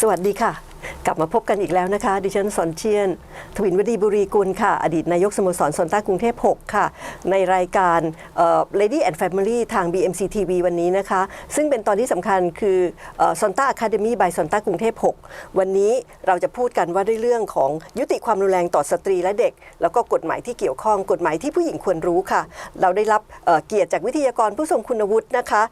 สวัสดีค่ะ กลับมาพบกันอีกแล้วนะคะ ดิฉันสอนเชียน ทวินวดีบุรีกุลค่ะ อดีตนายกสโมสรสนต้ากรุงเทพ 6 ค่ะ ในรายการ Lady and Family ทาง BMC TV วันนี้นะคะ ซึ่งเป็นตอนที่สำคัญคือซอนต้าอะคาเดมี่บายซอนต้ากรุงเทพ 6 วันนี้เราจะพูดกันว่าด้วยเรื่องของยุติความรุนแรงต่อสตรีและเด็ก แล้วก็กฎหมายที่เกี่ยวข้องกฎหมายที่ผู้หญิงควรรู้ค่ะ เราได้รับเเกียรติจากวิทยากรผู้ทรงคุณวุฒินะคะ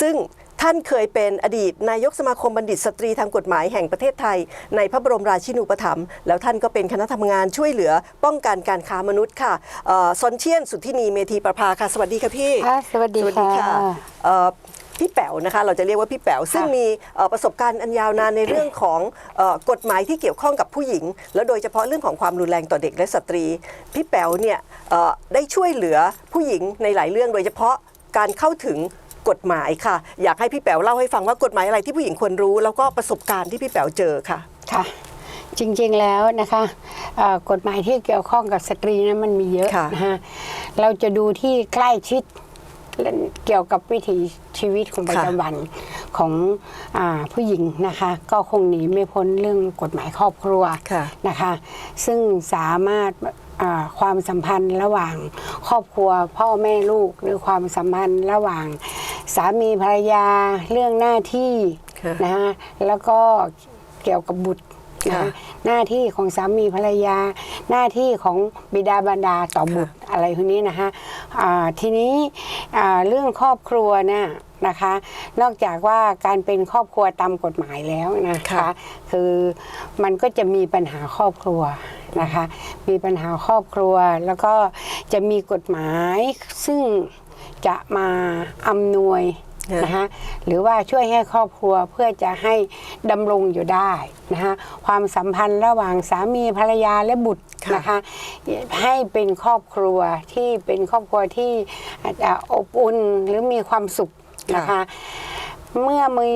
ซึ่ง ท่านเคยเป็นอดีตนายกสมาคมบัณฑิตสตรีทางกฎหมายแห่งประเทศไทย ในพระบรมราชินูปถัมภ์แล้วท่านก็เป็นคณะทำงานช่วยเหลือป้องกันการค้ามนุษย์ค่ะเอ่อซอนเชียนสุทธินีเมธีประภาค่ะสวัสดีค่ะพี่ค่ะสวัสดีค่ะเอ่อพี่แป๋วนะคะเราจะเรียกว่าพี่แป๋วซึ่งมีเอ่อประสบการณ์อันยาวนานในเรื่องของเอ่อกฎหมายที่เกี่ยวข้องกับผู้หญิง แล้วโดยเฉพาะเรื่องของความรุนแรงต่อเด็กและสตรี พี่แป๋วเนี่ยเอ่อได้ช่วยเหลือผู้หญิงในหลายเรื่องโดยเฉพาะการเข้าถึง กฎหมายค่ะ อยากให้พี่แป๋วเล่าให้ฟังว่ากฎหมายอะไรที่ผู้หญิงควรรู้ แล้วก็ประสบการณ์ที่พี่แป๋วเจอค่ะ ค่ะ จริงๆแล้วนะคะเอ่อกฎหมายที่เกี่ยวข้องกับสตรีนั้นมันมีเยอะค่ะนะคะเราจะดูที่ใกล้ชิดเกี่ยวกับวิถีชีวิตของประจำวันของอาผู้หญิงนะคะ ก็คงหนีไม่พ้นเรื่องกฎหมายครอบครัวค่ะนะคะ ซึ่งสามารถอ่าความสัมพันธ์ระหว่างครอบครัวพ่อแม่ลูกหรือความสัมพันธ์ระหว่าง สามีภรรยาเรื่องหน้าที่ค่ะนะฮะแล้วก็เกี่ยวกับบุตรนะค่ะฮะหน้าที่ของสามีภรรยา หน้าที่ของบิดาบรรดาต่อบุตรอะไรพวกนี้นะฮะอ่าทีนี้อ่าเรื่องครอบครัวเนี่ยนะคะ นอกจากว่าการเป็นครอบครัวตามกฎหมายแล้วนะคะ ค่ะ คือมันก็จะมีปัญหาครอบครัวนะคะ มีปัญหาครอบครัวแล้วก็จะมีกฎหมายซึ่ง จะมาอำนวยค่ะนะคะหรือว่าช่วยให้ครอบครัวเพื่อจะให้ดำรงอยู่ได้นะคะความสัมพันธ์ระหว่างสามีภรรยาและบุตรค่ะนะคะให้เป็นครอบครัวที่เป็นครอบครัวที่อาจจะอบอุ่นหรือมีความสุขนะคะเมื่อมี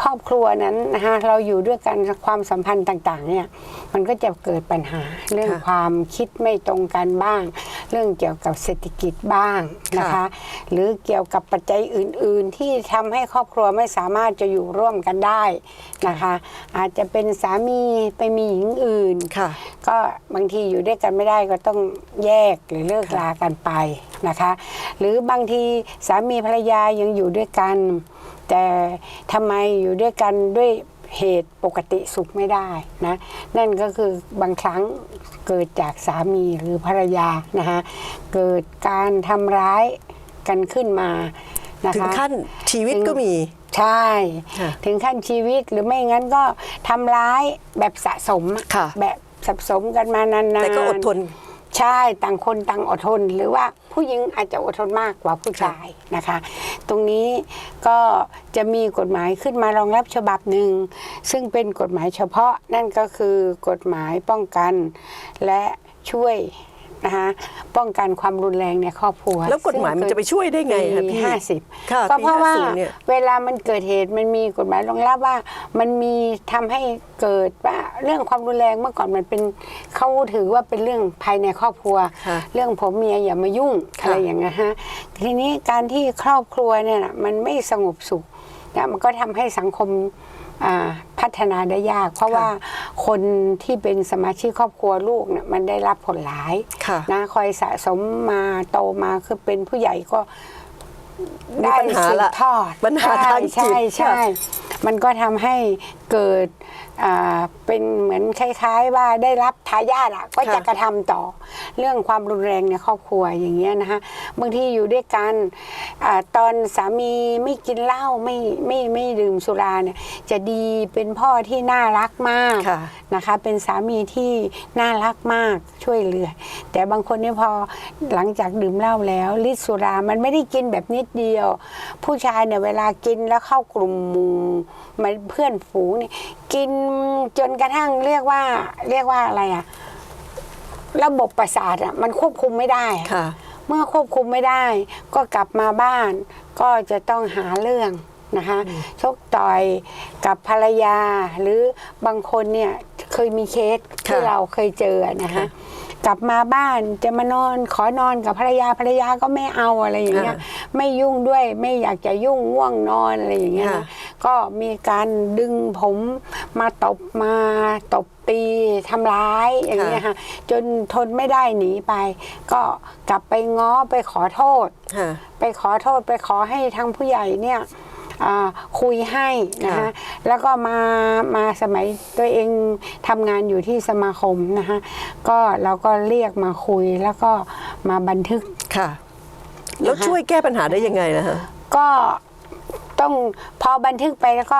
ครอบครัวนั้นนะคะเราอยู่ด้วยกันความสัมพันธ์ต่างๆเนี่ยมันก็จะเกิดปัญหาเรื่องค่ะความคิดไม่ตรงกันบ้าง เรื่องเกี่ยวกับเศรษฐกิจบ้างนะคะค่ะหรือเกี่ยวกับปัจจัยอื่น ๆ ที่ทำให้ครอบครัวไม่สามารถจะอยู่ร่วมกันได้นะคะ อาจจะเป็นสามีไปมีหญิงอื่นค่ะก็บางทีอยู่ด้วยกันไม่ได้ก็ต้องแยกหรือเลิกลากันไปนะคะ หรือบางทีสามีภรรยายังอยู่ด้วยกัน แต่ทำไมอยู่ด้วยกันด้วยเหตุปกติสุขไม่ได้นะ นั่นก็คือบางครั้งเกิดจากสามีหรือภรรยานะคะเกิดการทำร้ายกันขึ้นมานะคะถึงขั้นชีวิตก็มีใช่ค่ะถึงขั้นชีวิตหรือไม่งั้นก็ทำร้ายแบบสะสมอะค่ะแบบสะสมกันมานานๆแต่ก็อดทน ใช่ต่างคนต่างอดทน หรือว่าผู้หญิงอาจจะอดทนมากกว่าผู้ชายนะคะ ตรงนี้ก็จะมีกฎหมายขึ้นมารองรับฉบับหนึ่ง ซึ่งเป็นกฎหมายเฉพาะนั่นก็คือกฎหมายป้องกัน และช่วย นะคะป้องกันความรุนแรงในครอบครัวแล้วกฎหมายมันจะไปช่วยได้ไงคะพี่ห้าสิบค่ะก็ปีเพราะว่า50เนี่ยเวลามันเกิดเหตุมันมีกฎหมายรองรับว่า มันมีทำให้เกิดว่าเรื่องความรุนแรงเมื่อก่อนมันเป็นเขาถือว่าเป็นเรื่องภายในครอบครัวค่ะเรื่องผมเมียอย่ามายุ่งค่ะอะไรอย่างเงี้ยฮะทีนี้การที่ครอบครัวเนี่ยน่ะมันไม่สงบสุขนะมันก็ทำให้สังคมอ่า พัฒนาได้ยาก เพราะว่าคนที่เป็นสมาชิกครอบครัวลูกเนี่ยมันได้รับผลหลายค่ะนะคอยสะสมมาโตมาคือเป็นผู้ใหญ่ก็มีปัญหาละสืบทอดปัญหาทางจิตใช่ใช่ค่ะใช่มันก็ทำให้ เกิดอ่าเป็นเหมือนคล้าย ๆ ว่าได้รับทายาทอะก็จะค่ะกระทำต่อเรื่องความรุนแรงในครอบครัวอย่างเงี้ยนะคะบางทีอยู่ด้วยกันอาตอนสามีไม่กินเหล้าไม่ไม่ไม่ดื่มสุราเนี่ยจะดีเป็นพ่อที่น่ารักมากค่ะนะคะ เป็นสามีที่น่ารักมากช่วยเหลือ แต่บางคนเนี่ยพอหลังจากดื่มเหล้าแล้วฤทธิ์สุรามันไม่ได้กินแบบนิดเดียว ผู้ชายเนี่ยเวลากินแล้วเข้ากลุ่มหมู่มาเพื่อนฝูงเนี่ยกินจนกระทั่งเรียกว่าเรียกว่าอะไรอะระบบประสาทอะมันควบคุมไม่ได้อะค่ะ เมื่อควบคุมไม่ได้ ก็กลับมาบ้าน ก็จะต้องหาเรื่องนะคะชกต่อยกับภรรยา หรือบางคนเนี่ยเคยมีเคสที่ค่ะเราเคยเจอนะคะ ค่ะ กลับมาบ้านจะมานอนขอนอนกับภรรยาภรรยาก็ไม่เอาอะไรอย่างเงี้ยค่ะไม่ยุ่งด้วยไม่อยากจะยุ่งง่วงนอนอะไรอย่างเงี้ยค่ะนะก็มีการดึงผมมาตบมาตบตีทำร้ายอย่างเงี้ยค่ะจนทนไม่ได้หนีไป ก็กลับไปง้อไปขอโทษค่ะไปขอโทษไปขอให้ทางผู้ใหญ่เนี่ยอ่า คุยให้นะค่ะคะแล้วก็มามาสมัยตัวเองทำงานอยู่ที่สมาคมนะคะก็เราก็เรียกมาคุยแล้วก็มาบันทึกค่ะ แล้วนะคะช่วยแก้ปัญหาได้ยังไงนะฮะก็ต้องพอบันทึกไปแล้วก็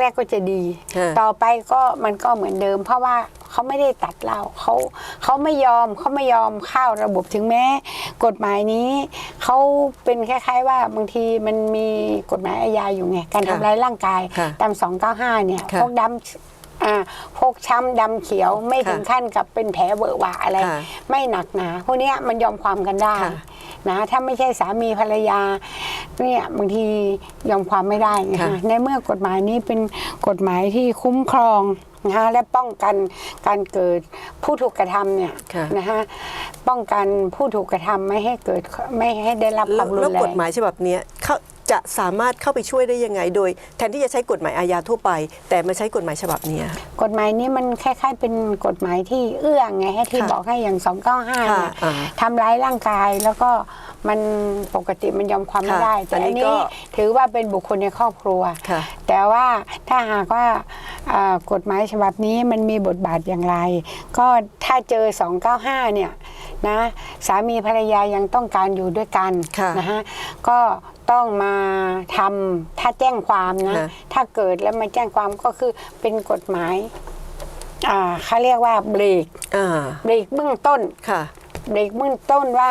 แรก ๆก็จะดีค่ะต่อไปก็มันก็เหมือนเดิม เพราะว่า เขาไม่ได้ตัดเราเขาเขาไม่ยอมเขาไม่ยอมเข้าระบบถึงแม้กฎหมายนี้เขาเป็นคล้ายๆว่าบางทีมันมีกฎหมายอาญาอยู่ไงการค่ะทำร้ายร่างกายค่ะตาม 295 เนี่ยค่ะพวกดำอ่าพวกช้ำดำเขียวไม่ถึงค่ะขั้นกับเป็นแผลเวอะหวะอะไรค่ะไม่หนักหนาพวกเนี้ยมันยอมความกันได้ค่ะนะถ้าไม่ใช่สามีภรรยาเนี่ยบางทียอมความไม่ได้ไงค่ะฮะในเมื่อกฎหมายนี้เป็นกฎหมายที่คุ้มครอง นะคะและป้องกันการเกิดผู้ถูกกระทำเนี่ยค่ะนะคะป้องกันผู้ถูกกระทำไม่ให้เกิดไม่ให้ได้รับคแล้วาวมรุแล้วนแรกงฎหมายฉบับเนี้ยเขา จะสามารถเข้าไปช่วยได้ยังไง โดย แทนที่จะใช้กฎหมายอาญาทั่วไป แต่มาใช้กฎหมายฉบับเนี้ยกฎหมายนี้มันคล้ายๆ เป็นกฎหมายที่เอื้อไงให้ที่ค่ะบอกให้อย่าง295เนี่ยค่ะอ่าทำร้ายร่างกายแล้วก็มันปกติมันยอมความไม่ค่ะได้ แต่อันนี้อันนี้ก็ถือว่าเป็นบุคคลในครอบครัวค่ะแต่ว่าถ้าหากว่าอ่ากฎหมายฉบับนี้มันมีบทบาทอย่างไร ก็ถ้าเจอ 295 เนี่ยนะสามีภรรยายังต้องการอยู่ด้วยกันค่ะนะฮะก็ ต้องมาทำถ้าแจ้งความนะค่ะถ้าเกิดแล้วมาแจ้งความก็คือเป็นกฎหมาย อ่าเขาเรียกว่าเบรกอ่าเบรกเบื้องต้นค่ะเบรกเบื้องต้นว่า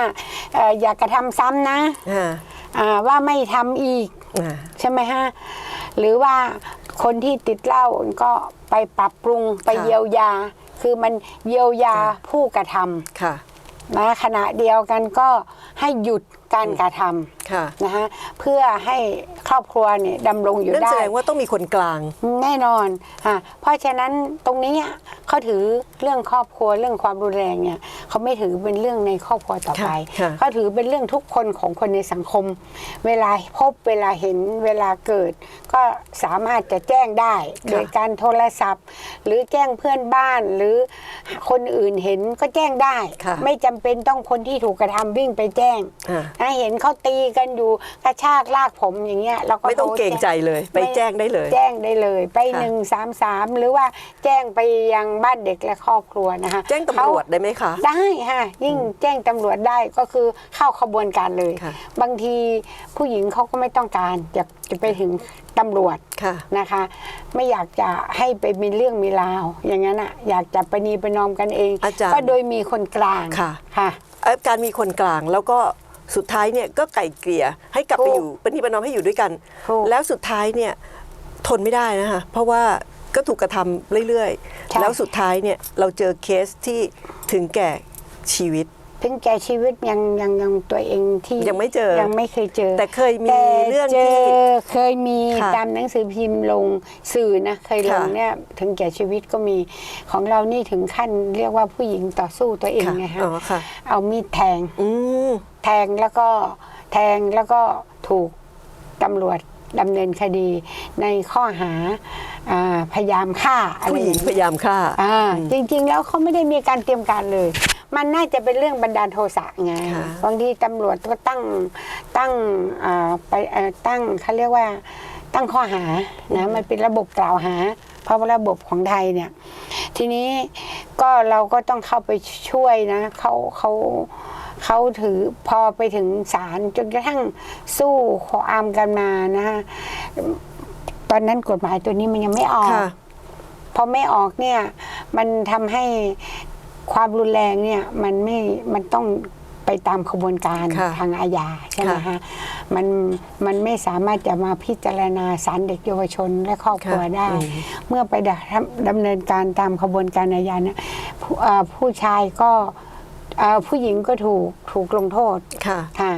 เอ่ออย่ากระทำซ้ำนะอ่าอ่าว่าไม่ทำอีกอ่าใช่ไหมฮะหรือว่าคนที่ติดเหล้าก็ไปปรับปรุงไปค่ะเยียวยา คือมันเยียวยาค่ะผู้กระทค่ะำนะขณะเดียวกันก็ให้หยุดการกระทค่ะำ นะฮะเพื่อให้ครอบครัวเนี่ยดำรงอยู่นั่นได้แสดงว่าต้องมีคนกลาง แน่นอนอะเพราะฉะนั้นตรงนี้อะเขาถือเรื่องครอบครัวเรื่องความรุนแรงเนี่ยเขาไม่ถือเป็นเรื่องในครอบครัวต่อไปค่ะเขาถือเป็นเรื่องทุกคนของคนในสังคม เวลาพบเวลาเห็นเวลาเกิด ก็สามารถจะแจ้งได้โดยการโทรศัพท์ หรือแจ้งเพื่อนบ้านหรือคนอื่นเห็นก็แจ้งได้ค่ะไม่จำเป็นต้องคนที่ถูกกระทำวิ่งไปแจ้งอ่านะเห็นเขาตีกันอยู่กระชากลากผมอย่างเงี้ยเราก็ไม่ต้องโทรเกรงใจเลย ไปไม่แจ้งได้เลย แจ้งได้เลย ไปค่ะ หนึ่งสามสามหรือว่าแจ้งไปยังบ้านเด็กและครอบครัวนะคะแจ้งตำรวจเขาได้ไหมคะ ได้ค่ะยิ่งแจ้งตำรวจได้ก็คือเข้าขบวนการเลย ค่ะ บางทีผู้หญิงเขาก็ไม่ต้องการจะจะไปถึงตำรวจ ค่ะ นะคะ ไม่อยากจะให้ไปมีเรื่องมีราว อย่างนั้นอะอยากจะประนีประนอมกันเอง อาจารย์ก็โดยมีคนกลางค่ะ ค่ะ เอ่อการมีคนกลางแล้วก็ สุดท้ายเนี่ยก็ไก่เกลี่ยให้กลับไปถูกอยู่เป็นที่ประนอมให้อยู่ด้วยกันถูกแล้วสุดท้ายเนี่ยทนไม่ได้นะคะเพราะว่าก็ถูกกระทำเรื่อยใช่ๆแล้วสุดท้ายเนี่ยเราเจอเคสที่ถึงแก่ชีวิต ถึงแก่ชีวิตยังยังยังตัวเองที่ยังไม่เจอ ยังไม่เคยเจอ แต่เคยมีแต่เรื่องเจที่อเคยมีค่ะตามหนังสือพิมพ์ลงสื่อนะเคยลงค่ะเนี่ยถึงแก่ชีวิตก็มีของเรานี่ถึงขั้นเรียกว่าผู้หญิงต่อสู้ตัวเองค่ะไงฮะอ๋อค่ะ เอามีดแทง อืม แทงแล้วก็แทงแล้วก็ถูกตำรวจดำเนินคดีในข้อหาอ่าพยายามฆ่าอะไรผู้อหญิย่างงพนี้ยายามฆ่า อ่าจริง ๆ แล้วเขาไม่ได้มีการเตรียมการเลย มันน่าจะเป็นเรื่องบันดาลโทสะไงค่ะบางทีตำรวจก็ตั้งตั้งอ่าไปเอ่อตั้งเขาเรียกว่าตั้งข้อหานะมันเป็นระบบกล่าวหา เพราะว่าระบบของไทยเนี่ย ทีนี้ก็เราก็ต้องเข้าไปช่วยนะเขาเขาเขาถือพอไปถึงศาลจนกระทั่งสู้ขออามกันมานะฮะตอนนั้นกฎหมายตัวนี้มันยังไม่ออก ค่ะ พอไม่ออกเนี่ย มันทำให้ ความรุนแรงเนี่ยมันไม่มันต้องไปตามขบวนการค่ะทางอาญาใช่ไหมค่ะฮะมันมันไม่สามารถจะมาพิจารณาสารเด็กเยาวชนและครอบครัวค่ะได้ อืม เมื่อไปดำดำเนินการตามขบวนการอาญาเนี่ยผู้เอ่อผู้ชายก็เอ่อผู้หญิงก็ถูกถูกลงโทษ ค่ะ ค่ะ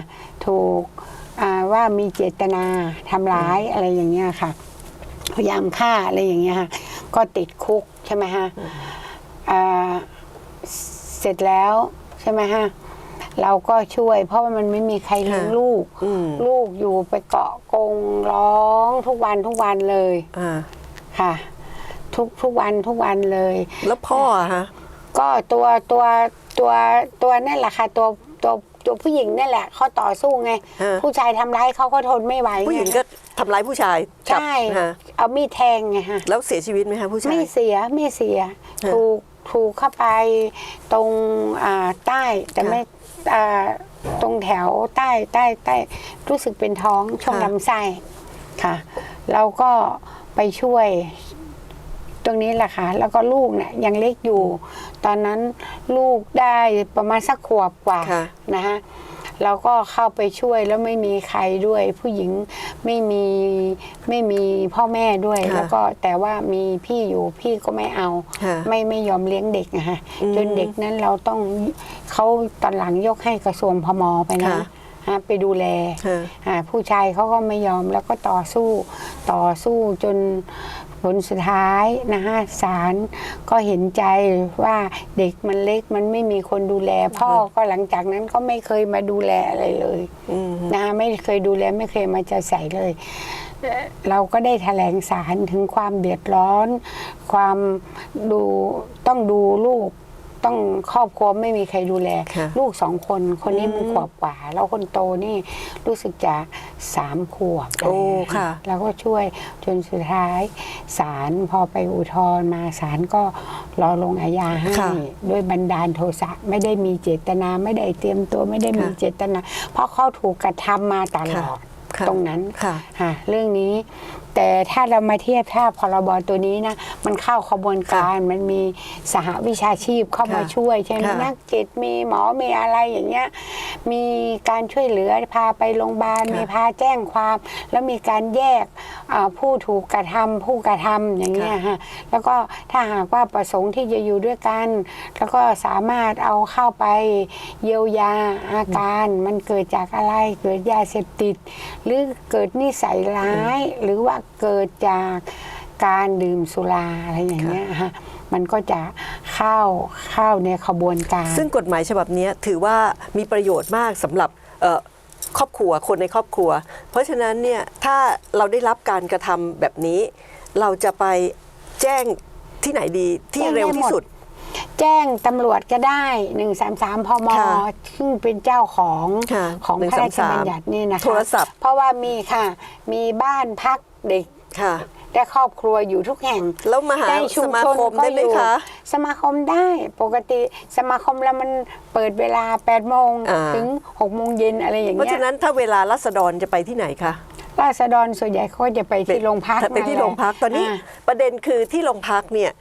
ถูกอ่าว่ามีเจตนาทำร้ายอะไรอย่างเงี้ยค่ะ พยายามฆ่าอะไรอย่างเงี้ยค่ะก็ติดคุกใช่ไหมฮะอ่า เสร็จแล้วใช่ไหมฮะเราก็ช่วย เพราะว่ามันไม่มีใครเลี้ยงค่ะลูก อืมลูกอยู่ไปเกาะกงร้องทุกวันทุกวันเลยอ่าค่ะ ทุกทุกวันทุกวันเลย แล้วพ่ออะฮะ ก็ตัวตัวตัวตัวนั่นแหละค่ะตัวตัวตัวผู้หญิงนั่นแหละเขาต่อสู้ไง ฮะ ผู้ชายทำร้ายเขาก็ทนไม่ไหวผู้หญิงไก็ทำร้ายผู้ชายจับใช่ ฮะเอามีดแทงไงฮะ แล้วเสียชีวิตไหมคะผู้ชาย ไม่เสียไม่เสีย ฮะ ถูก ถูกเข้าไปตรงอ่าใต้แต่ค่ะไม่อ่าตรงแถวใต้ใต้ใต้รู้สึกเป็นท้องช่วงค่ะลำไส้ค่ะ เราก็ไปช่วยตรงนี้แหละค่ะ แล้วก็ลูกเนี่ยยังเล็กอยู่ ตอนนั้นลูกได้ประมาณสักขวบกว่าค่ะนะฮะ เราก็เข้าไปช่วยแล้วไม่มีใครด้วย ผู้หญิงไม่มีไม่มีพ่อแม่ด้วย ค่ะแล้วก็แต่ว่ามีพี่อยู่พี่ก็ไม่เอา ค่ะไม่ไม่ยอมเลี้ยงเด็กนะฮะอืมจนเด็กนั้นเราต้องเขาตอนหลังยกให้กระทรวงพมไปนะค่ะ ฮะไปดูแล ค่ะ อ่าผู้ชายเขาก็ไม่ยอมแล้วก็ต่อสู้ต่อสู้จน ผลสุดท้ายนะฮะศาลก็เห็นใจว่าเด็กมันเล็กมันไม่มีคนดูแล พ่อก็หลังจากนั้นก็ไม่เคยมาดูแลอะไรเลยอืมนะฮะไม่เคยดูแลไม่เคยมาจะใส่เลยเอ่อเราก็ได้แถลงสารถึงความเดือดร้อน ความดูต้องดูลูก ต้องครอบครัวไม่มีใครดูแล ค่ะลูกสองคนคนนี้มันอืมขวบกว่า แล้วคนโตนี่รู้สึกจะสามขวบโอ้อะไรอย่างเงี้ยค่ะ แล้วก็ช่วยจนสุดท้ายศาลพอไปอุทธรณ์มาศาลก็รอลงอาญาให้ค่ะด้วยบันดาลโทสะไม่ได้มีเจตนาไม่ได้เตรียมตัวไม่ได้มีค่ะ เจตนา เพราะเขาถูกกระทำมาตลอดค่ะตรงนั้น ค่ะ ค่ะเรื่องนี้ แต่ถ้าเรามาเทียบถ้าพรบตัวนี้นะ มันเข้าขบวนการมันมีสหวิชาชีพเข้ามาค่ะช่วยใช่ไหมค่ะ นักจิตมีหมอมีอะไรอย่างเงี้ยมีการช่วยเหลือพาไปโรงพยาบาลค่ะมีพาแจ้งความ แล้วมีการแยกอ่าผู้ถูกกระทำผู้กระทำอย่างเงี้ยฮะแล้วก็ถ้าหากว่าประสงค์ที่จะอยู่ด้วยกัน แล้วก็สามารถเอาเข้าไปเยียวยาอาการ มันเกิดจากอะไรเกิดยาเสพติด หรือเกิดนิสัยร้ายหรือว่าเกิดจากการดื่มสุราอะไรอย่างเงี้ยฮะมันก็จะเข้าเข้าในขบวนการ ซึ่งกฎหมายฉบับนี้ถือว่ามีประโยชน์มากสำหรับเอ่อครอบครัวคนในครอบครัว เพราะฉะนั้นเนี่ยถ้าเราได้รับการกระทำแบบนี้ เราจะไปแจ้งที่ไหนดีที่แจ้งได้เร็วที่สุด แจ้งตำรวจก็ได้หนึ่งสามสามพมค่ะซึ่งเป็นเจ้าของค่ะของพระราช133บัญญัตินี่นะคะโทรศัพท์เพราะว่ามีค่ะ มีบ้านพัก เด็กค่ะและครอบครัวอยู่ทุกแห่งแล้วมาหาในชุสมมาชนคมก็ได้ไหมอยู่คะสมาคมได้ปกติสมาคมแล้วมันเปิดเวลา8โมงอ่า ถึง6โมงเย็นอะไรอย่างเพราะเงี้ยฉะนั้นถ้าเวลารัษฎรจะไปที่ไหนคะ ราษฎรส่วนใหญ่เขาก็จะไปที่โรงพักไปที่โรงพักตอนนี้า ประเด็นคือที่โรงพักเนี่ย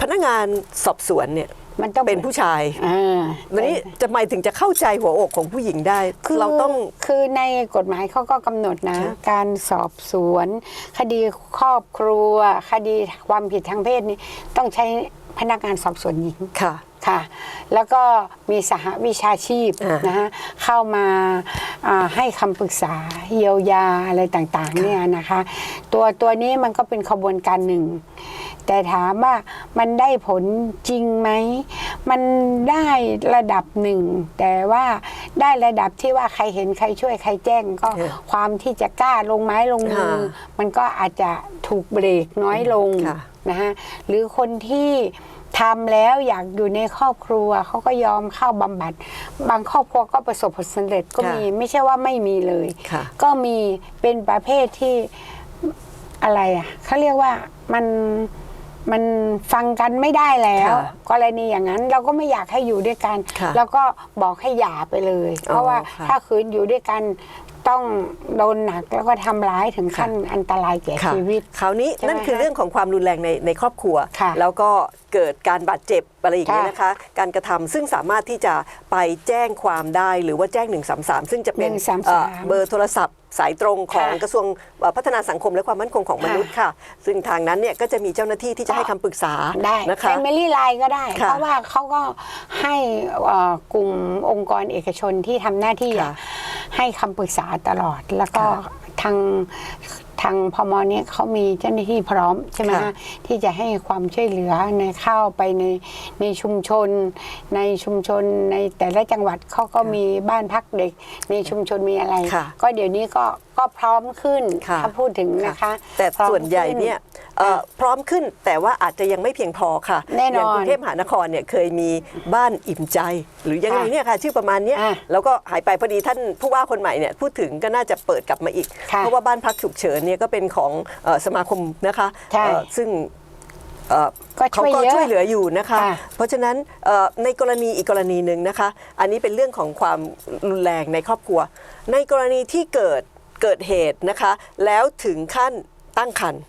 พนักงานสอบสวนเนี่ย มันต้องเป็นผู้ชายอ่าวันนี้จะหมายถึงจะเข้าใจหัวอกของผู้หญิงได้คือเราต้องคือในกฎหมายเขาก็กำหนดนะค่ะการสอบสวน คดีครอบครัว คดีความผิดทางเพศนี่ต้องใช้พนักงานสอบสวนหญิงค่ะ ค่ะ แล้วก็มีสหวิชาชีพอ่านนะฮะเข้ามาอ่าให้คำปรึกษาเยียวยาอะไรต่างๆเนี่ยนะคะ ตัวตัวนี้มันก็เป็นขบวนการหนึ่ง แต่ถามว่ามันได้ผลจริงไหม มันได้ระดับหนึ่ง แต่ว่าได้ระดับที่ว่าใครเห็นใครช่วยใครแจ้งก็ค่ะความที่จะกล้าลงไม้ลงมือค่ะมันก็อาจจะถูกเบรกน้อยลงค่ะนะฮะหรือคนที่ ทำแล้วอยากอยู่ในครอบครัวเขาก็ยอมเข้าบำบัด บางครอบครัวก็ประสบผลสำเร็จก็ค่ะมีไม่ใช่ว่าไม่มีเลย ค่ะ ก็มีเป็นประเภทที่อะไรอะเขาเรียกว่ามันมันฟังกันไม่ได้แล้ว ค่ะกรณีอย่างนั้นเราก็ไม่อยากให้อยู่ด้วยกัน ค่ะแล้วก็บอกให้หย่าไปเลย เพราะว่าค่ะ ถ้าคืนอยู่ด้วยกัน ต้องโดนหนักแล้วก็ทำร้ายถึงขั้นอันตรายแก่ค่ะชีวิต คราวนี้ใช่ไหมนั่นคือคะเรื่องของความรุนแรงในในครอบครัว ค่ะแล้วก็เกิดการบาดเจ็บอะไรอย่างนี้ยค่ะนะคะ การกระทำซึ่งสามารถที่จะไปแจ้งความได้หรือว่าแจ้ง 133 ซึ่งจะเป็น133 เอ่อเบอร์โทรศัพท์ สายตรงของค่ะกระทรวงเอ่อพัฒนาสังคมและความมั่นคงของมนุษย์ค่ะ ซึ่งทางนั้นเนี่ยก็จะมีเจ้าหน้าที่ที่จะให้คำปรึกษาได้นะคะ แฟมิลี่ไลน์ก็ได้ ค่ะเพราะว่าเขาก็ให้เอ่อกลุ่มองค์กรเอกชนที่ทำหน้าที่อะค่ะให้คำปรึกษาตลอด แล้วก็ค่ะทาง ทางพมเนี่ยเขามีเจ้าหน้าที่พร้อมใช่ไหมค่ะฮะที่จะให้ความช่วยเหลือในเข้าไปในในชุมชน ในชุมชนในแต่ละจังหวัดเขาก็มีบ้านพักเด็ก ในชุมชนมีอะไรค่ะก็เดี๋ยวนี้ก็ ก็พร้อมขึ้นค่ะ ถ้าพูดถึงนะคะ แต่พร้อมส่วนใหญ่ขึ้เนี่ยเอ่อพร้อมขึ้นแต่ว่าอาจจะยังไม่เพียงพอค่ะแน่นอนอย่างกรุงเทพมหานครเนี่ยเคยมีบ้านอิ่มใจ หรือยังไงค่ะเนี่ยค่ะชื่อประมาณเนี้ยอะแล้วก็หายไปพอดีท่านผู้ว่าคนใหม่เนี่ยพูดถึงก็น่าจะเปิดกลับมาอีก ค่ะเพราะว่าบ้านพักฉุกเฉินเนี่ยก็เป็นของเอ่อสมาคมนะคะใช่เอ่อซึ่งเอ่อก็เขาช่วยก็เยอะช่วยเหลืออยู่นะคะ ค่ะ เพราะฉะนั้นเอ่อในกรณีอีกกรณีหนึ่งนะคะ อันนี้เป็นเรื่องของความรุนแรงในครอบครัว ในกรณีที่เกิด เกิดเหตุนะคะ แล้วถึงขั้นตั้งครรภ์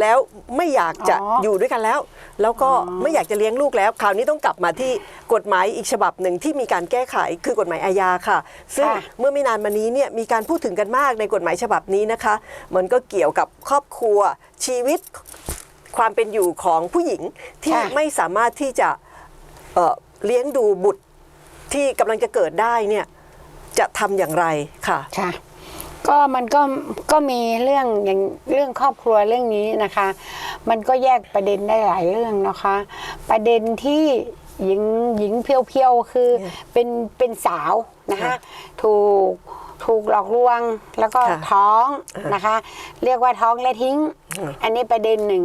แล้วไม่อยากจะอ๋อออยู่ด้วยกันแล้ว แล้วก็ไม่อยากจะเลี้ยงลูกแล้ว คราวนี้ต้องกลับมาที่กฎหมายอีกฉบับหนึ่งที่มีการแก้ไขคือกฎหมายอาญาค่ะ ซึ่งค่ะ เมื่อไม่นานมานี้เนี่ยมีการพูดถึงกันมากในกฎหมายฉบับนี้นะคะ มันก็เกี่ยวกับครอบครัวชีวิตความเป็นอยู่ของผู้หญิงที่ค่ะ ไม่สามารถที่จะเอ่อเลี้ยงดูบุตรที่กำลังจะเกิดได้เนี่ยจะทำอย่างไรค่ะ ค่ะ ก็มันก็ก็มีเรื่องอย่างเรื่องครอบครัวเรื่องนี้นะคะ มันก็แยกประเด็นได้หลายเรื่องนะคะ ประเด็นที่หญิงหญิงเพียวๆคือเป็นเป็นสาวนะคะค่ะถูกถูกหลอกลวงแล้วก็ค่ะท้องนะคะ เรียกว่าท้องและทิ้งอืมอันนี้ประเด็นหนึ่ง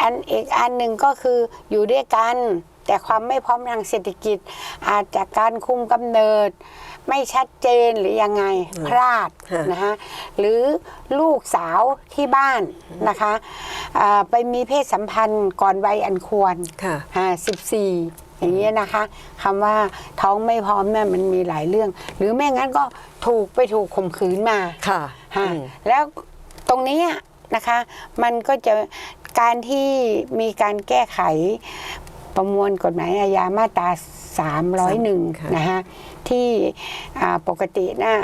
อันอีกอันหนึ่งก็คืออยู่ด้วยกัน แต่ความไม่พร้อมทางเศรษฐกิจ อาจจากการคุมกำเนิด ไม่ชัดเจนหรือยังไงพลาดฮะนะคะหรือลูกสาวที่บ้านนะคะอ่าไปมีเพศสัมพันธ์ก่อนวัยอันควรค่ะอ่าสิบสี่อย่างเงี้ยนะคะคำว่าท้องไม่พร้อมเนี่ยมันมีหลายเรื่อง หรือไม่งั้นก็ถูกไปถูกข่มขืนมาค่ะฮะอืมแล้วตรงเนี้ยนะคะมันก็จะการที่มีการแก้ไขประมวลกฎหมายอาญามาตรา301ค่ะนะคะ ที่อ่าปกตินะ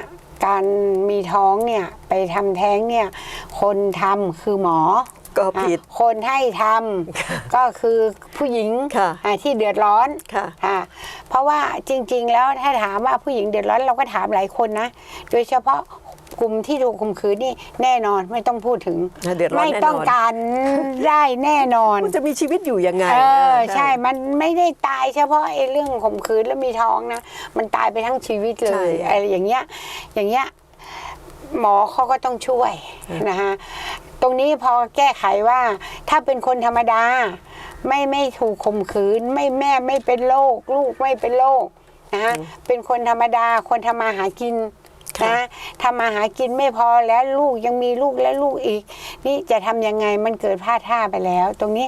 การมีท้องเนี่ยไปทำแท้งเนี่ยคนทำคือหมอก็ผิดอะคนให้ทำก็คือผู้หญิงค่ะอะที่เดือดร้อนค่ะค่ะเพราะว่าจริง ๆ แล้วถ้าถามว่าผู้หญิงเดือดร้อนเราก็ถามหลายคนนะ โดยเฉพาะ กลุ่มที่ถูกข่มขืนนี่แน่นอนไม่ต้องพูดถึง เดือดร้อนไม่แน่นอน ต้องการได้แน่นอน มันจะมีชีวิตอยู่ยังไงเออเออใช่ มันไม่ได้ตายเฉพาะไอ้เรื่องข่มขืนแล้วมีท้องนะ มันตายไปทั้งชีวิตเลใช่ยอะไรอย่างเงี้ย อย่างเงี้ย หมอเขาก็ต้องช่วยนะคะตรงนี้พอแก้ไขว่า ถ้าเป็นคนธรรมดา ไม่ไม่ถูกข่มขืน ไม่แม่ไม่เป็นโรคลูกไม่เป็นโรคนะคะเป็นคนธรรมดาคนทำมาหากินค่ะ นะทำมาหากินไม่พอแล้วลูกยังมีลูกและลูกอีก นี่จะทำยังไงมันเกิดพลาดท่าไปแล้ว ตรงนี้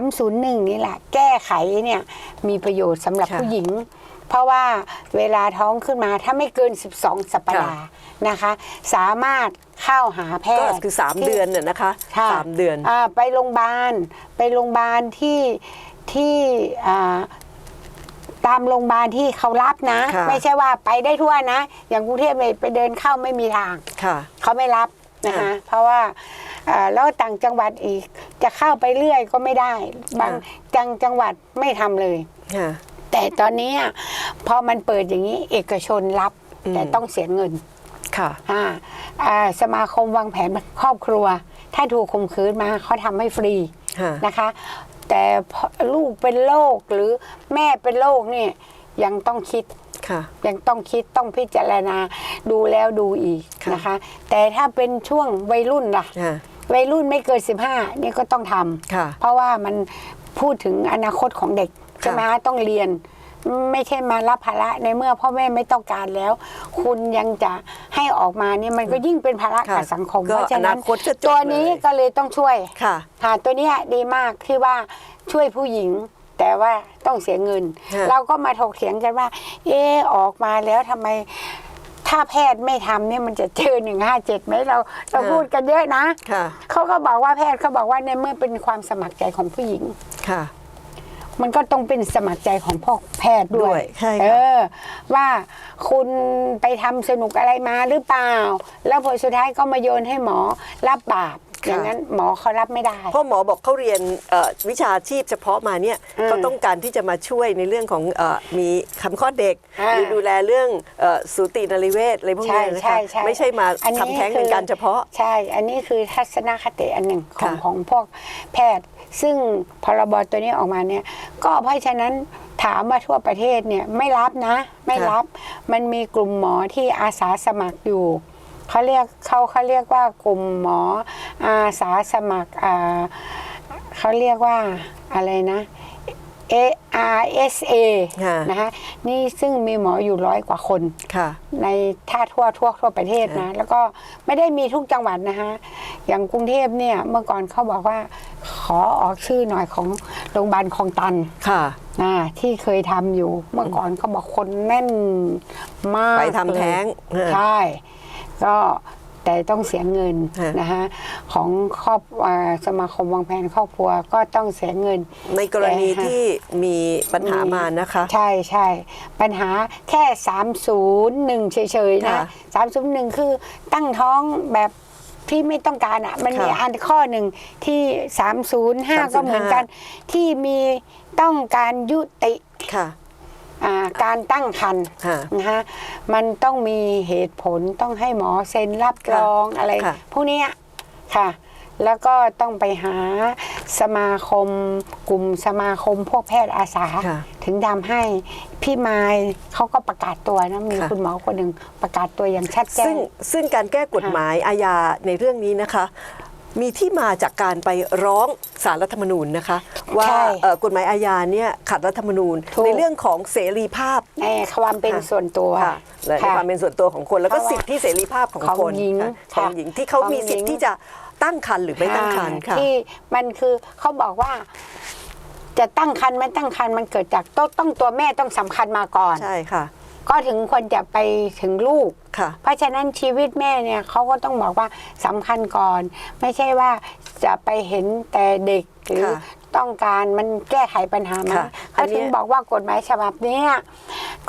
301 นี่แหละ แก้ไขเนี่ยมีประโยชน์สำหรับค่ะผู้หญิง เพราะว่าเวลาท้องขึ้นมาถ้าไม่เกิน 12 สัปดาห์นะคะ สามารถเข้าหาแพก็ทย์คือ3ที่เดือนน่ะนะคะค่ะสามเดือนาไปโรงพยาบาลไปโรงพยาบาลที่ที่อ่า ตามโรงพยาบาลที่เขารับนะ ค่ะ ไม่ใช่ว่าไปได้ทั่วนะ อย่างกรุงเทพเนี่ยไปเดินเข้าไม่มีทาง ค่ะ เขาไม่รับนะคะค่ะเพราะว่าอ่าแล้วต่างจังหวัดอีก จะเข้าไปเรื่อยก็ไม่ได้ บางจังจังหวัดไม่ทำเลย ค่ะ แต่ตอนนี้อะพอมันเปิดอย่างนี้เอกชนรับ อืม แต่ต้องเสียเงินค่ะ อ่าอ่าสมาคมวางแผนครอบครัว ถ้าถูกข่มขืนมาเขาทำให้ฟรีค่ะ นะคะ แต่พอลูกเป็นโรคหรือแม่เป็นโรคเนี่ยยังต้องคิดค่ะยังต้องคิดต้องพิจารณาดูแล้วดูอีกค่ะนะคะ แต่ถ้าเป็นช่วงวัยรุ่นล่ะค่ะ วัยรุ่นไม่เกิน15นี่ก็ต้องทำค่ะเพราะว่ามันพูดถึงอนาคตของเด็กใช่ไหมฮะต้องเรียน ไม่ใช่มารับภาระในเมื่อพ่อแม่ไม่ต้องการแล้ว คุณยังจะให้ออกมาเนี่ยมันก็ยิ่งเป็นภาระค่ะกับสังคมก็เพราะฉะนั้นอนาคตจะจบตัวนี้เลยก็เลยต้องช่วยค่ะค่ะตัวเนี้ยดีมากที่ว่าช่วยผู้หญิงแต่ว่าต้องเสียเงินค่ะเราก็มาถกเถียงกันว่า เออออกมาแล้วทำไมถ้าแพทย์ไม่ทำเนี่ยมันจะเจอหนึ่งห้าเจ็ดไหมเราเราพูดกันเยอะนะค่ะเขาก็บอกว่าแพทย์เขาบอกว่าในเมื่อเป็นความสมัครใจของผู้หญิงค่ะ มันก็ต้องเป็นสมัครใจของพ่อแพทย์ด้ด้ววยยใช่ค่ะ เออ ว่าคุณไปทำสนุกอะไรมาหรือเปล่า แล้วผลสุดท้ายก็มาโยนให้หมอรับบาปอย่างนั้นหมอเขารับไม่ได้ เพราะหมอบอกเขาเรียนเอ่อวิชาชีพเฉพาะมาเนี่ยอืมเขาต้องการที่จะมาช่วยในเรื่องของเออมีคำข้อดเด็ก อ่าหรือดูแลเรื่องเอ่อสูตินรีเวชอะไรพวกใช่นี้นะใช่คะใช่ไม่ใช่มาอันนี้ทำแท้งเป็นคือ การเฉพาะ ใช่ อันนี้คือทัศนคติอันหนึ่งของค่ะของพวกแพทย์ ซึ่งพรบตัวนี้ออกมาเนี่ย ก็เพราะฉะนั้นถามว่าทั่วประเทศเนี่ยไม่รับนะ ไม่รับมันมีกลุ่มหมอที่อาสาสมัครอยู่เขาเรียกเขาเขาเรียกว่ากลุ่มหมออาสาสมัครอ่าเขาเรียกว่าอะไรนะ A R S A ค่ะนะคะนี่ซึ่งมีหมออยู่ร้อยกว่าคน ค่ะในท่าทั่วทั่วทั่วประเทศนะ แล้วก็ไม่ได้มีทุกจังหวัดนะคะอย่างกรุงเทพเนี่ยเมื่อก่อนเขาบอกว่าขอออกชื่อหน่อยของโรงพยาบาลคลองตันค่ะนะที่เคยทำอยู่เมื่อก่อนเขาบอกคนแน่นมากไปทำแท้ง เลยใช่ ก็ แต่ต้องเสียเงินฮะนะคะของครอบอ่าสมาคมวางแผนครอบครัวก็ต้องเสียเงิน ในกรณีแต่ที่มีปัญหามานะคะ ใช่ใช่ปัญหาแค่ 301 เฉยๆนะค่ะ301 คือตั้งท้องแบบที่ไม่ต้องการอะมันมีค่ะอันข้อหนึ่งที่ 305 ก็เหมือนกัน ที่มีต้องการยุติค่ะ อ่าการตั้งครรภ์ค่ะนะฮะมันต้องมีเหตุผลต้องให้หมอเซ็นรับรองอะไร ค่ะ พวกเนี้ยค่ะ แล้วก็ต้องไปหาสมาคมกลุ่มสมาคมพวกแพทย์อาสา ค่ะ ถึงทำให้พี่มายเขาก็ประกาศตัวนะมีค่ะ คุณหมอคนหนึ่งประกาศตัวอย่างชัดแจ้ซึ่งง ซึ่งการแก้กฎหมายอาญาในเรื่องนี้นะคะ มีที่มาจากการไปร้องสารรัฐธรรมนูญนะคะ ว่าใช่ เอ่อกฎหมายอาญาเนี่ยขัดรัฐธรรมนูญ ถูก ในเรื่องของเสรีภาพในความเป็นค่ะ ส่วนตัว ค่ะและในค่ะความเป็นส่วนตัวของคนแล้วก็เพราะว่าสิทธิเสรีภาพของของคนหญิงค่ะค่ะของหญิงที่เขาของมีสิทหญิธิ์ง ที่จะตั้งครรภ์หรือไม่ตั้งครรภ์ค่ะ ที่มันคือเขาบอกว่า จะตั้งครรภ์ไม่ตั้งครรภ์มันเกิดจากต้องต้องตัวแม่ต้องสำคัญมาก่อน ใช่ค่ะ ก็ถึงควรจะไปถึงลูก ค่ะ เพราะฉะนั้นชีวิตแม่เนี่ยเขาก็ต้องบอกว่าสำคัญก่อน ไม่ใช่ว่าจะไปเห็นแต่เด็กหรือค่ะต้องการมันแก้ไขปัญหามาค่ะอัเขานเนี้ถึย งบอกว่ากฎหมายฉบับเนี้ย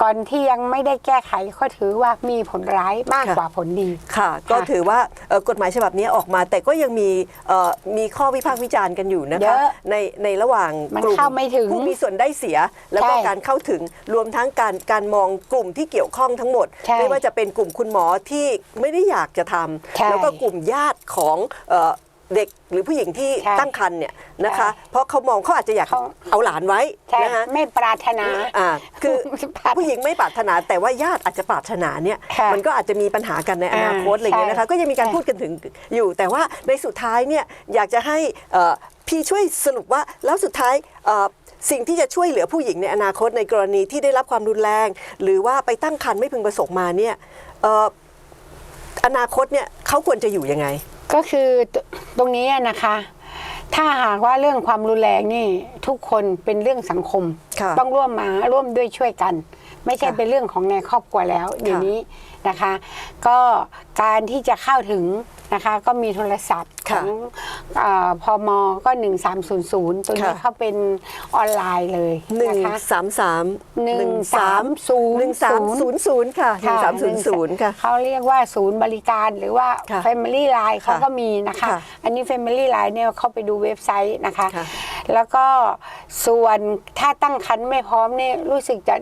ก่อนที่ยังไม่ได้แก้ไขเขาถือว่ามีผลร้ายมากกว่าผลดี ค่ะ ก็ค่ะถือว่าเอ่อกฎหมายฉบับนี้ออกมา แต่ก็ยังมีเอ่อมีข้อวิพากษ์วิจารณ์กันอยู่นะเยคะอะในในระหว่างมันกลุ่มเข้าไม่ถึงผู้มีส่วนได้เสีย แล้วก็ใช่การเข้าถึงรวมทั้งการการมองกลุ่มที่เกี่ยวข้องทั้งหมดใช่ไม่ว่าจะเป็นกลุ่มคุณหมอที่ไม่ได้อยากจะทใช่ำแล้วก็กลุ่มญาติของ เอ่อเด็กหรือผู้หญิงที่ใช่ตั้งครรภ์เนี่ยนะคะใช่เพราะเขามองเขาอาจจะอยากเขา เอาหลานไว้ใช่นะคะไม่ปรารถนา อ่าคือปรารถผู้หญิงไม่ปรารถนาแต่ว่าญาติอาจจะปรารถนาเนี่ยค่ะมันก็อาจจะมีปัญหากันในอนาคตอ่าอะไรอย่างเงี้ยนะคะ ใช่ก็ยังมีการพูดกันถึงอยู่ แต่ว่าในสุดท้ายเนี่ยอยากจะให้เอ่อพี่ช่วยสรุปว่าแล้วสุดท้ายเอ่อสิ่งที่จะช่วยเหลือผู้หญิงในอนาคตในกรณีที่ได้รับความรุนแรง หรือว่าไปตั้งครรภ์ไม่พึงประสงค์มาเนี่ยเอ่ออนาคตเนี่ยเขาควรจะอยู่ยังไง ก็คือตตรงนี้นะคะ ถ้าหากว่าเรื่องความรุนแรงนี่ทุกคนเป็นเรื่องสังคม ค่ะต้องร่วมมาร่วมด้วยช่วยกัน ไม่ใช่ค่ะเป็นเรื่องของในครอบครัวแล้วเดี๋ยวนี้ นะคะ ก็การที่จะเข้าถึงนะคะก็มีโทรศัพท์ขค่ะองเออพมก็ 1300 ตัวนี้ค่ะเขาเป็นออนไลน์เลยหนึ่งนะคะสามสามหนึ่งสามศูนย์หนึ่งสามศูนย์ศูนย์ค่ะหนึ่งสามศูนย์ศูนย์ค่ะเขาเรียกว่าศูนย์บริการหรือว่าค่ะ Family Line เขาก็มีนะคะค่ะอันนี้ Family Line เนี่ยเข้าไปดูเว็บไซต์นะคะค่ะแล้วก็ส่วนถ้าตั้งคันไม่พร้อมเนี่ยรู้สึกจะ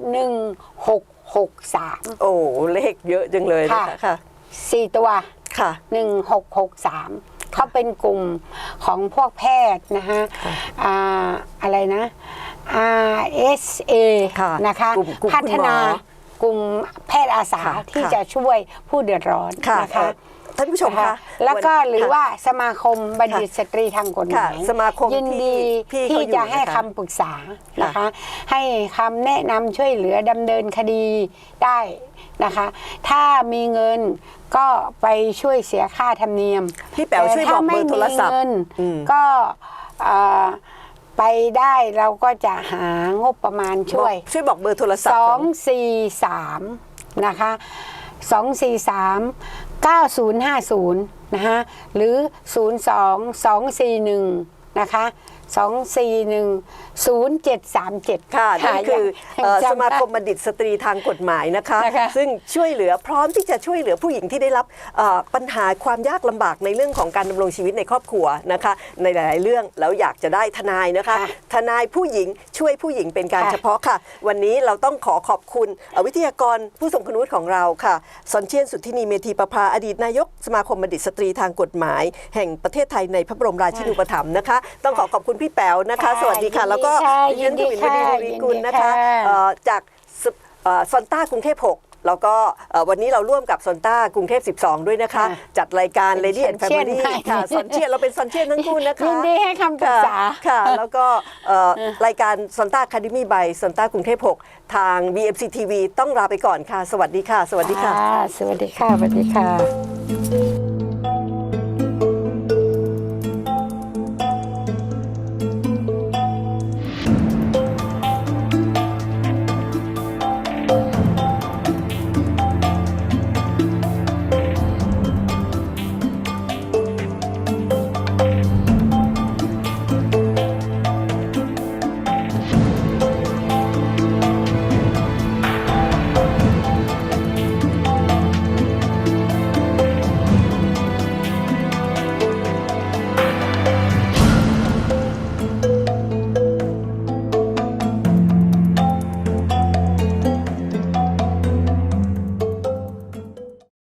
1663โอ้เลขเยอะจังเลยนะคะค่ะค่ะ4ตัวค่ะ1663เขาเป็นกลุ่มของพวกแพทย์นะคะอ่าอะไรนะ RSA ค่ะนะคะกลุ่มกลุ่มพัฒนาคุณหมอกลุ่มแพทย์อาสาค่ะที่ค่ะจะช่วยผู้เดือดร้อนค่ะนะคะเอ่อ ท่านผู้ชมนะคะคะแล้วก็นหรือค่ะว่าสมาคมบัณฑิตสตรีทางกฎหมายค่ะสมาคมยินดีที่ที่ที่เขาอยู่จะให้นะคะคำปรึกษานะคะ ให้คำแนะนำช่วยเหลือดำเนินคดีได้นะคะ ถ้ามีเงินก็ไปช่วยเสียค่าธรรมเนียมพี่แป๋วช่วยบอกเบอร์โทรศัพท์แต่ถ้าไม่มีเงินอืมก็เอ่อไปได้เราก็จะหางบประมาณช่วย ช่วยบอกเบอร์โทรศัพท์สขอองงสี่สามนะคะสองสี่สาม เก้าศูนย์ห้าศูนย์นะคะหรือศูนย์สองสองสี่หนึ่งนะคะ 2410737 ค่ะนั่นคือเอ่อยังสจำมาได้คมบัณฑิตสตรีทางกฎหมายนะคะ นะคะ ซึ่งช่วยเหลือพร้อมที่จะช่วยเหลือผู้หญิงที่ได้รับเอ่อปัญหาความยากลำบากในเรื่องของการดำรงชีวิตในครอบครัวนะคะ ในหลาย ๆ เรื่องแล้วอยากจะได้ทนายนะคะ ค่ะทนายผู้หญิงช่วยผู้หญิงเป็นการค่ะ เฉพาะค่ะ วันนี้เราต้องขอขอบคุณเอ่อวิทยากรผู้ทรงคุณวุฒิของเราค่ะสอนเชียนสุทธินีเมธีประภาอดีตนายกสมาคมบัณฑิตสตรีทางกฎหมาย แห่งประเทศไทยในพระบรมราชินูปถัมภ์นะคะ ต้องขอขอบคุณพี่แป๋วนะคะสวัสดีค่ะแล้วก็ยินดีดิค่ะฉันทวินวดีกุลนะคะยินดีค่ะ เอ่อจากสเอ่อซอนต้ากรุงเทพ6แล้วก็เอ่อวันนี้เราร่วมกับซอนต้ากรุงเทพ 12 ด้วยนะคะค่ะจัดรายการ Lady เป็น and Family ซอนเชียนให้ ค่ะซอนเชียนเราเป็นซอนเชียนทั้งคู่นะคะ ยินดีให้คำปรึกษาค่ะค่ะ แล้วก็เอ่อรายการซอนต้าคาเดมี่บายซอนต้ากรุงเทพ 6 ทาง BMC TV ต้องลาไปก่อนค่ะ สวัสดีค่ะ สวัสดีค่ะ สวัสดีค่ะ สวัสดีค่ะ